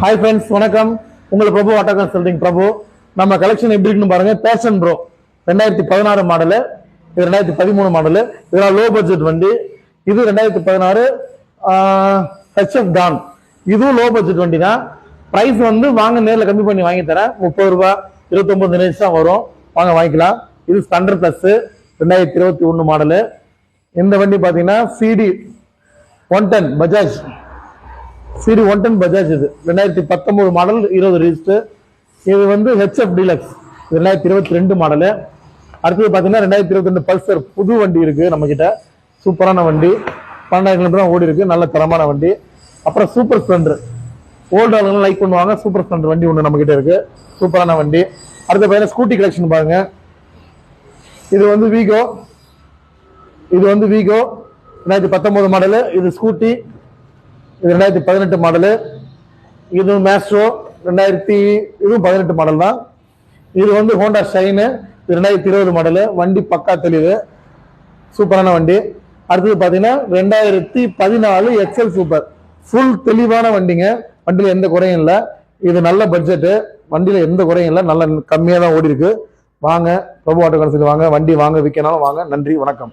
Hi friends வணக்கம். உங்களை பிரபு auto consulting பிரபு. நம்ம கலெக்ஷன் எப்படி இருக்குன்னு பாருங்க. பேஷன் ப்ரோ ரெண்டாயிரத்தி பதினாறு மாடலு இது ரெண்டாயிரத்தி பதிமூணு மாடலு இதெல்லாம் லோ பட்ஜெட் வண்டி. இது ரெண்டாயிரத்தி பதினாறு ஹெச்எஃப் டான் இதுவும் லோ பட்ஜெட் வண்டி தான் ப்ரைஸ் வந்து வாங்க நேரில் கம்மி பண்ணி வாங்கி தரேன். முப்பது ரூபா இருபத்தொம்பது நிமிஷம் தான் வரும். வாங்க வாங்கிக்கலாம். இது ஸ்பெண்டர் ப்ளஸ் ரெண்டாயிரத்தி இருபத்தி ஒன்று மாடலு இந்த வண்டி பார்த்தீங்கன்னா CD one ten Bajaj CD one ten Bajaj இது. ரெண்டாயிரத்தி பத்தொம்போது மாடல் இருபது ரிஜிஸ்டர் இது வந்து ஹெச்எஃப் டீலக்ஸ் ரெண்டாயிரத்தி இருபத்தி ரெண்டு மாடலு அடுத்தது பார்த்தீங்கன்னா ரெண்டாயிரத்தி இருபத்தி ரெண்டு பல்சர் புது வண்டி இருக்குது நம்மக்கிட்ட சூப்பரான வண்டி. பன்னெண்டாயிரம் கிலோமீட்டர் தான் ஓடி இருக்கு நல்ல தரமான வண்டி. அப்புறம் சூப்பர் ஸ்ப்ளெண்டர் ஓல்டு ஆளுங்க லைக் பண்ணுவாங்க. சூப்பர் ஸ்ப்ளெண்டர் வண்டி ஒன்று நம்மக்கிட்ட இருக்குது இருக்கு. சூப்பரான வண்டி. அடுத்த பார்த்தீங்கன்னா ஸ்கூட்டி கலெக்ஷன் பாருங்க. இது வந்து வீகோ இது வந்து வீகோ ரெண்டாயிரத்தி பத்தொம்போது மாடலு இது ஸ்கூட்டி இது ரெண்டாயிரத்தி பதினெட்டு மாடலு இது மேஸ்ட்ரோ ரெண்டாயிரத்தி இதுவும் பதினெட்டு மாடல் தான். இது வந்து ஹோண்டா ஷைனு இது ரெண்டாயிரத்தி இருபது மாடலு வண்டி பக்கா தெளிவு. சூப்பரான வண்டி. அடுத்தது பார்த்தீங்கன்னா ரெண்டாயிரத்தி பதினாலு எக்ஸல் சூப்பர் ஃபுல் தெளிவான வண்டிங்க. வண்டியில் எந்த குறையும் இல்லை. இது நல்ல பட்ஜெட்டு வண்டியில் எந்த குறையும் இல்லை. நல்ல கம்மியாக தான் ஓடி இருக்கு வாங்க பிரபு ஆட்டோ கடைசியில் வாங்க. வண்டி வாங்க விற்கனாலும் வாங்க. நன்றி வணக்கம்.